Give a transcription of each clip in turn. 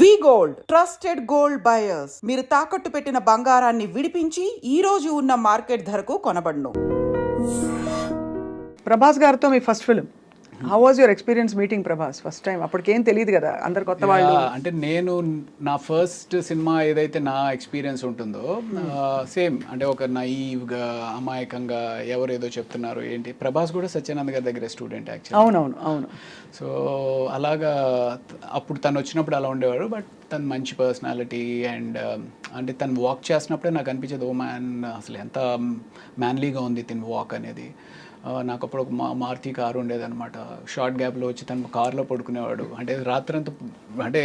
V gold. Trusted gold buyers. మీరు తాకట్టు పెట్టిన బంగారాన్ని విడిపించి ఈ రోజు ఉన్న మార్కెట్ ధరకు కొనబడును. ప్రభాస్ గారితో మీ first film how was your experience meeting Prabhas first time అప్పటికేం తెలియదు కదా అందరు కొత్త వాళ్ళు. అంటే నేను నా ఫస్ట్ సినిమా ఏదైతే నా ఎక్స్పీరియన్స్ ఉంటుందో సేమ్ అంటే ఒక నైవ్గా అమాయకంగా ఎవరు ఏదో చెప్తున్నారు ఏంటి? ప్రభాస్ కూడా సత్యానంద్ గారి దగ్గర స్టూడెంట్ యాక్చువల్ అవునవును అవును. సో అలాగా అప్పుడు తను వచ్చినప్పుడు అలా ఉండేవారు బట్ తను మంచి పర్సనాలిటీ అండ్ అంటే తను వాక్ చేస్తున్నప్పుడే నాకు అనిపించేది ఓ మ్యాన్ అసలు ఎంత మ్యాన్లీగా ఉంది తిని వాక్ అనేది. నాకు అప్పుడు ఒక మా మారుతి కారు ఉండేదన్నమాట. షార్ట్ గ్యాప్లో వచ్చి తను కార్లో పడుకునేవాడు. అంటే రాత్రంతా అంటే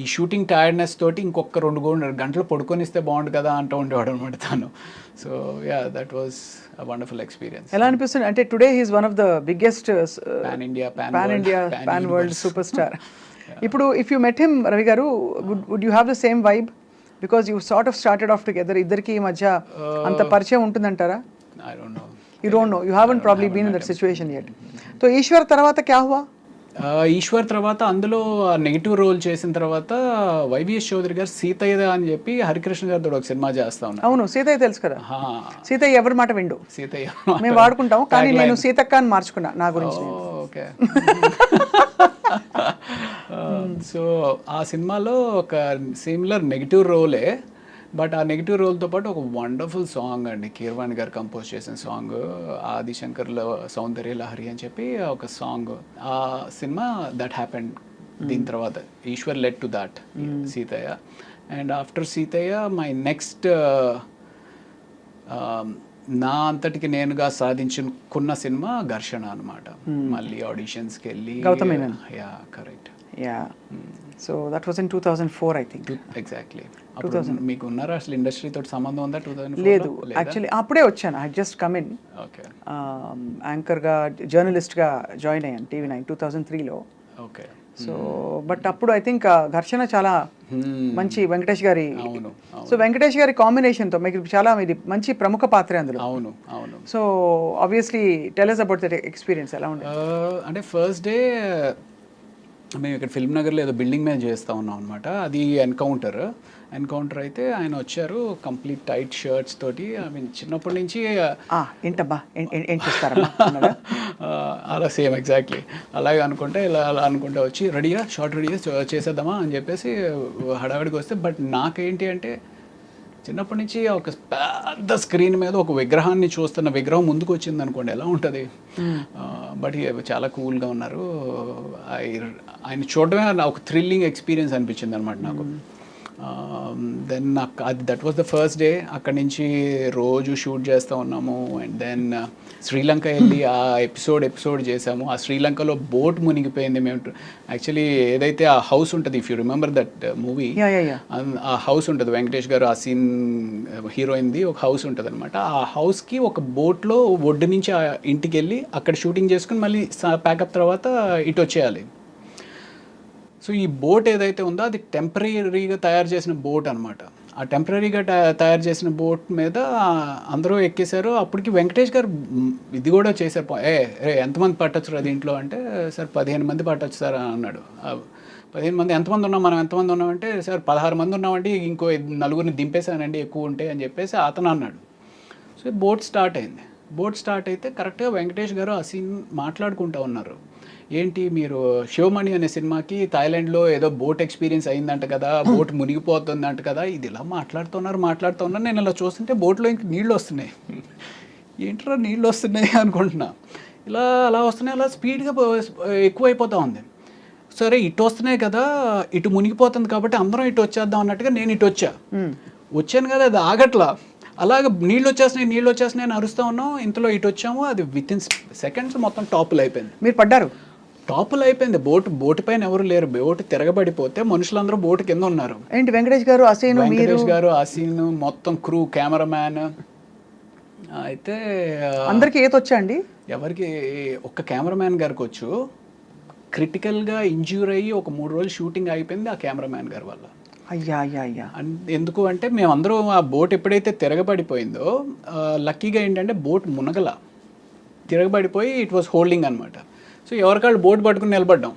ఈ షూటింగ్ టైర్డ్నెస్ తోటి ఇంకొక రెండు గంటలు పడుకొనిస్తే బాగుండు కదా అంటూ ఉండేవాడు అనమాట తను. So yeah that was a wonderful experience ఎలా అనిపిస్తుంది? అంటే today he's one of the biggest India, pan pan India pan world. Super star ఇప్పుడు if you met him Ravi garu would you have the same vibe because you sort of started off together ఇద్దరికి ఈ మధ్య అంత పరిచయం ఉంటుందంటారా? I don't know you don't know you haven't probably been in that situation yet so Eeshwar తర్వాత క్యా హువా ఈశ్వర్ తర్వాత అందులో నెగిటివ్ రోల్ చేసిన తర్వాత వైవిఎస్ చౌదరి గారు సీతయ్య అని చెప్పి హరికృష్ణ గారితో ఒక సినిమా చేస్తా ఉన్నారు. అవును సీతయ్య తెలుసు కదా. సీతయ్య ఎవరి మాట విండు? సీతయ్య మేము వాడుకుంటాం కానీ నేను సీతక్క అని మార్చుకున్నా నా గురించి. ఓకే సో ఆ సినిమాలో ఒక సిమిలర్ నెగిటివ్ రోలే బట్ ఆ నెగిటివ్ రోల్తో పాటు ఒక వండర్ఫుల్ సాంగ్ అండి. కీర్వాణి గారు కంపోజ్ చేసిన సాంగ్ ఆదిశంకర్లో సౌందర్య లహరి అని చెప్పి ఒక సాంగ్. ఆ సినిమా దట్ హ్యాపెండ్ దీని తర్వాత Eeshwar led to that Seethayya. And after Seethayya my next నా అంతటికి నేనుగా సాధించుకున్న సినిమా ఘర్షణ అనమాట మళ్ళీ ఆడిషన్స్కి వెళ్ళి. Yeah correct yeah so that was in two thousand four I think exactly అప్పుడు మీకు ఉన్నారా అసలు ఇండస్ట్రీ తోటి సంబంధం ఉందా టూ థౌసండ్ లేదు. యాక్చువల్లీ అప్పుడే వచ్చాను. I just come in okay యాంకర్గా జర్నలిస్ట్గా జాయిన్ అయ్యాను టీవీ నైన్ టూ థౌజండ్ త్రీలో ఓకే సో బట్ అప్పుడు ఐ థింక్ ఘర్షణ చాలా మంచి వెంకటేష్ గారి అవును సో వెంకటేష్ గారి కాంబినేషన్తో మీకు చాలా ఇది మంచి ప్రముఖ పాత్ర అందులో. అవును అవును. So obviously tell us about that experience ఎలా ఉండే Uh, అంటే ఫస్ట్ డే మేము ఇక్కడ ఫిల్మ్ నగర్లో ఏదో బిల్డింగ్ మీద చేస్తూ ఉన్నాం అనమాట అది ఎన్కౌంటర్. ఎన్కౌంటర్ అయితే ఆయన వచ్చారు కంప్లీట్ టైట్ షర్ట్స్ తోటి. ఐ మీన్ చిన్నప్పటి నుంచి ఏంటబ్బా ఏం- అలా సేమ్ ఎగ్జాక్ట్లీ. అలాగే అనుకుంటే ఇలా అలా అనుకుంటే వచ్చి రెడీగా షార్ట్ రెడీగా చేసేద్దామా? అని చెప్పేసి హడావిడికి వస్తే బట్ నాకేంటి అంటే చిన్నప్పటి నుంచి ఒక పెద్ద స్క్రీన్ మీద ఒక విగ్రహాన్ని చూస్తున్న విగ్రహం ముందుకు వచ్చింది అనుకోండి ఎలా ఉంటుంది? బట్ చాలా కూల్గా ఉన్నారు. ఆయన చూడడమే ఒక థ్రిల్లింగ్ ఎక్స్పీరియన్స్ అనిపించింది అనమాట నాకు. దెన్ నాకు అది that was the first day అక్కడి నుంచి రోజు షూట్ చేస్తూ ఉన్నాము. అండ్ దెన్ శ్రీలంక వెళ్ళి ఆ ఎపిసోడ్ ఎపిసోడ్ చేసాము ఆ శ్రీలంకలో బోట్ మునిగిపోయింది. మేము యాక్చువల్లీ ఏదైతే ఆ హౌస్ ఉంటుంది if you remember that movie ఆ హౌస్ ఉంటుంది. వెంకటేష్ గారు ఆ సీన్ హీరోయిన్ది ఒక హౌస్ ఉంటుంది అనమాట ఆ హౌస్కి ఒక బోట్లో ఒడ్డు నుంచి ఆ ఇంటికి వెళ్ళి అక్కడ షూటింగ్ చేసుకుని మళ్ళీ ప్యాకప్ తర్వాత ఇటు వచ్చేయాలి సో ఈ బోట్ ఏదైతే ఉందో అది టెంపరీగా తయారు చేసిన బోట్ అనమాట ఆ టెంపరీగా తయారు చేసిన బోట్ మీద అందరూ ఎక్కేశారు. అప్పటికి వెంకటేష్ గారు ఇది కూడా చేశారు. ఏ రే ఎంతమంది పట్టొచ్చు రా దీంట్లో అంటే సార్ పదిహేను మంది పట్టొచ్చు సార్ అని అన్నాడు. పదిహేను మంది ఎంతమంది ఉన్నాం? మనం ఎంతమంది ఉన్నామంటే సార్ పదహారు మంది ఉన్నామండి ఇంకో నలుగురిని దింపేశానండి ఎక్కువ ఉంటాయి అని చెప్పేసి అతను అన్నాడు. సో బోట్ స్టార్ట్ అయింది. బోట్ స్టార్ట్ అయితే కరెక్ట్గా వెంకటేష్ గారు ఆ సీన్ మాట్లాడుకుంటూ ఉన్నారు. ఏంటి మీరు శివమణి అనే సినిమాకి థాయిలాండ్లో ఏదో బోట్ ఎక్స్పీరియన్స్ అయిందంట కదా బోట్ మునిగిపోతుందంట కదా ఇది ఇలా మాట్లాడుతున్నారు మాట్లాడుతున్నారు. నేను ఇలా చూస్తుంటే బోట్లో ఇంక నీళ్ళు వస్తున్నాయి. ఏంట్రా నీళ్ళు వస్తున్నాయి అనుకుంటున్నా. ఇలా అలా వస్తున్నాయి అలా స్పీడ్గా ఎక్కువైపోతూ ఉంది. సరే ఇటు వస్తున్నాయి కదా ఇటు మునిగిపోతుంది కాబట్టి అందరం ఇటు వచ్చేద్దాం అన్నట్టుగా నేను ఇటు వచ్చా. వచ్చాను కదా అది ఆగట్లా. అలాగ నీళ్ళు వచ్చేస్తున్నాయి నీళ్ళు వచ్చేస్తున్నాయి అని అరుస్తూ ఉన్నాం. ఇంతలో ఇటు వచ్చాము అది విత్ ఇన్ సెకండ్స్ మొత్తం టాపులు అయిపోయింది. మీరు పడ్డారు? టాపులు అయిపోయింది. బోట్ బోట్ పైన ఎవరు లేరు. బోట్ తిరగబడిపోతే మనుషులందరూ బోట్ కింద ఉన్నారు. ఏంటి వెంకటేష్ గారు అసేను వెంకటేష్ గారు ఆ సీన్ మొత్తం క్రూ కెమెరామ్యాన్. అయితే అందరికి ఈత వచ్చా అండి? ఎవరికి? ఒక్క కెమెరామ్యాన్ గారికి వచ్చు. క్రిటికల్గా ఇంజ్యూర్ అయ్యి ఒక మూడు రోజులు షూటింగ్ అయిపోయింది ఆ కెమెరామ్యాన్ గారి వల్ల. అయ్యా అయ్యా అయ్యా. ఎందుకు అంటే మేమందరం ఆ బోట్ ఎప్పుడైతే తిరగబడిపోయిందో లక్కీగా ఏంటంటే బోట్ మునగల. తిరగబడిపోయి ఇట్ వాస్ హోల్డింగ్ అనమాట సో ఎవరికాళ్ళు బోట్ పట్టుకుని నిలబడ్డాం.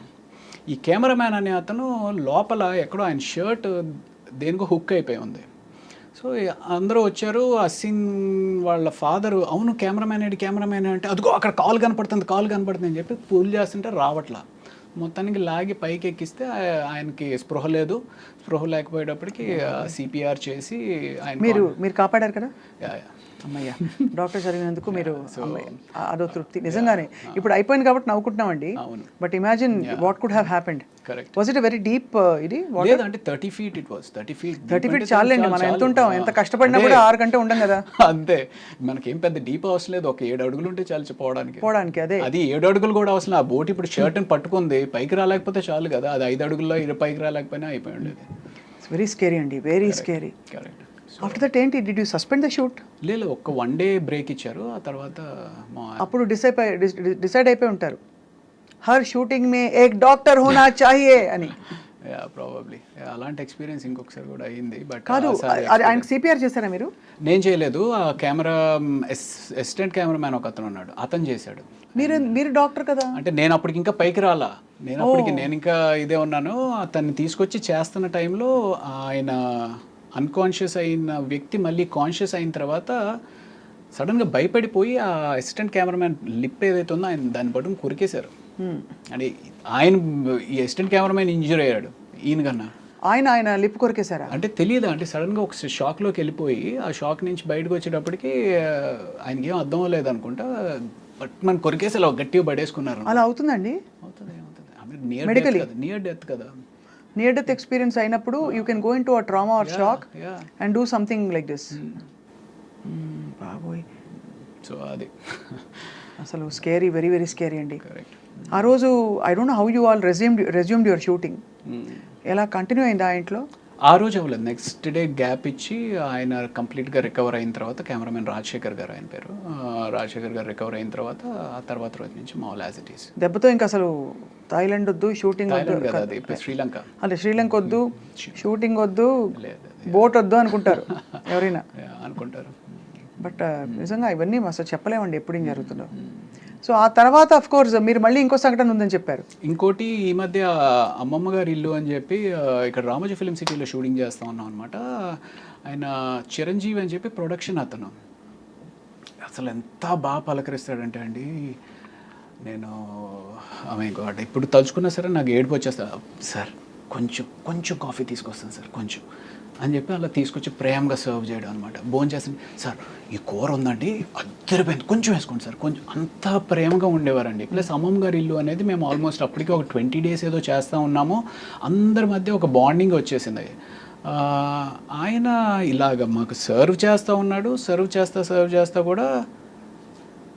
ఈ కెమెరామ్యాన్ అనే అతను లోపల ఎక్కడో ఆయన షర్ట్ దేనికో హుక్ అయిపోయి ఉంది. సో అందరూ వచ్చారు ఆ సీన్ వాళ్ళ ఫాదర్ అవును కెమెరామ్యాన్ ఏంటి కెమెరామ్యాన్ అంటే అదిగో అక్కడ కాల్ కనపడుతుంది కాల్ కనపడుతుంది అని చెప్పి పూల్ చేస్తుంటే రావట్లా. మొత్తానికి లాగి పైకి ఎక్కిస్తే ఆయనకి స్పృహ లేదు. స్పృహ లేకపోయేటప్పటికి సిపిఆర్ చేసి ఆయన మీరు మీరు కాపాడారు కదా. అమ్మయ్య డాక్టర్ చదివినందుకు మీరు అదో తృప్తి. నిజంగానే ఇప్పుడు అయిపోయింది కాబట్టి నవ్వుకుంటున్నామండి. But imagine what could have happened correct was it very deep ఇది అంటే thirty feet it was thirty feet thirty feet చాలండి మనం. ఎంత ఉంటాం? ఎంత కష్టపడినా కూడా ఆరు గంట ఉండం కదా. అంతే. మనకేం పెద్ద డీప్ అవసరం లేదు. ఒక ఏడు అడుగులు ఉంటే చాలు పోవడానికి పోవడానికి అదే. అది ఏడు అడుగులు కూడా అవసరం. ఆ బోట్ ఇప్పుడు షర్ట్ పట్టుకుంది. పైకి రాలేకపోతే చాలు కదా. అది ఐదు అడుగుల్లో ఇరు పైకి రాలేకపోయినా అయిపోయి ఉండేది. వెరీ స్కేరీ అండి. Very scary correct after that ఏంటి? Did you suspend the shoot లేదు ఒక్క వన్ డే బ్రేక్ ఇచ్చారు. ఆ తర్వాత అప్పుడు డిసైడ్ డిసైడ్ అయిపోయి ఉంటారు. హర్ షూటింగ్ మే ఏక్ డాక్టర్ హోనా చాహియే అని. ప్రాబబ్లీ అలాంటి ఎక్స్పీరియన్స్ ఇంకొకసారి కూడా అయింది. బట్ కాదు అది ఆయనకు సిపిఆర్ చేశారా మీరు? నేను చేయలేదు. ఆ కెమెరా అసిస్టెంట్ కెమెరామ్యాన్ ఒక అతను ఉన్నాడు. అతను చేశాడు. మీరు మీరు డాక్టర్ కదా? అంటే నేను అప్పటికి ఇంకా పైకి రాలా. నేను అప్పటికి నేను ఇంకా ఇదే ఉన్నాను. అతన్ని తీసుకొచ్చి చేస్తున్న టైంలో ఆయన అన్కాన్షియస్ అయిన వ్యక్తి మళ్ళీ కాన్షియస్ అయిన తర్వాత సడన్గా భయపడిపోయి ఆ అసిస్టెంట్ కెమెరామ్యాన్ లిప్ ఏదైతే ఉందో ఆయన దాన్ని పట్టుకుని కొరికేశారు. అంటే ఆయన ఈ అసిస్టెంట్ కెమెరామ్యాన్ ఇంజూర్ అయ్యాడు ఈయన కన్నా. ఆయన ఆయన లిప్ కొరికేశారా? అంటే తెలియదు అంటే సడన్గా ఒక షాక్లోకి వెళ్ళిపోయి ఆ షాక్ నుంచి బయటకు వచ్చేటప్పటికి ఆయనకి ఏం అర్థం అవ్వలేదు అనుకుంటా బట్ మన కొరికేసి అలా గట్టిగా పడేసుకున్నారు. అలా అవుతుందండి? అవుతుంది అవుతుంది? నియర్ డెత్ కదా నియర్ డెత్ కదా. నియర్ డెత్ ఎక్స్పీరియన్స్ అయినప్పుడు you can go in to a trauma or shock. And do something like this బాబోయ్. సో అది. అసలు స్కేరీ వెరీ వెరీ స్కేరీ అండి. ఆ రోజు I don't know how you all resumed resumed your shooting ఎలా continue అయిందా ఆ ఇంట్లో? ఆ రోజు అవ్వలేదు నెక్స్ట్ డే గ్యాప్ ఇచ్చి ఆయన కంప్లీట్గా రికవర్ అయిన తర్వాత కెమెరామెన్ రాజశేఖర్ గారు ఆయన పేరు. రాజశేఖర్ గారు రికవర్ అయిన తర్వాత ఆ తర్వాత రోజు నుంచి మామూలు యాజ్ ఇట్ ఈస్ దెబ్బతో ఇంకా అసలు థాయిలాండ్ వద్దు షూటింగ్ వద్దు. శ్రీలంక. అదే శ్రీలంక వద్దు షూటింగ్ వద్దు లేదు బోట్ వద్దు అనుకుంటారు ఎవరైనా. అనుకుంటారు. బట్ నిజంగా ఇవన్నీ అసలు చెప్పలేమండి ఎప్పుడు ఏం జరుగుతుందో. సో ఆ తర్వాత అఫ్ కోర్స్ మీరు మళ్ళీ ఇంకో సంఘటన ఉందని చెప్పారు. ఇంకోటి ఈ మధ్య అమ్మమ్మ గారి ఇల్లు అని చెప్పి ఇక్కడ రామోజీ ఫిలిం సిటీలో షూటింగ్ చేస్తా ఉన్నాం అనమాట ఆయన చిరంజీవి అని చెప్పి ప్రొడక్షన్ అతను. అసలు ఎంత బాగా పలకరిస్తాడంటే అండి నేను ఆమె గాడ్ ఇప్పుడు తలుచుకున్నా సరే నాకు ఏడుపు వచ్చేస్తా. సార్ కొంచెం కొంచెం కాఫీ తీసుకొస్తాను సార్ కొంచెం. అని చెప్పి అలా తీసుకొచ్చి ప్రేమగా సర్వ్ చేయడం అనమాట భోజనం చేస్తాను. సార్ ఈ కూర ఉందండి అద్దరిపోయింది. కొంచెం వేసుకోండి సార్. కొంచెం అంత ప్రేమగా ఉండేవారండి. ప్లస్ అమ్మమ్మ గారి ఇల్లు అనేది మేము ఆల్మోస్ట్ అప్పటికే ఒక ట్వంటీ డేస్ ఏదో చేస్తూ ఉన్నాము. అందరి మధ్య ఒక బాండింగ్ వచ్చేసింది ఆయన ఇలాగ మాకు సర్వ్ చేస్తూ ఉన్నాడు. సర్వ్ చేస్తా సర్వ్ చేస్తా కూడా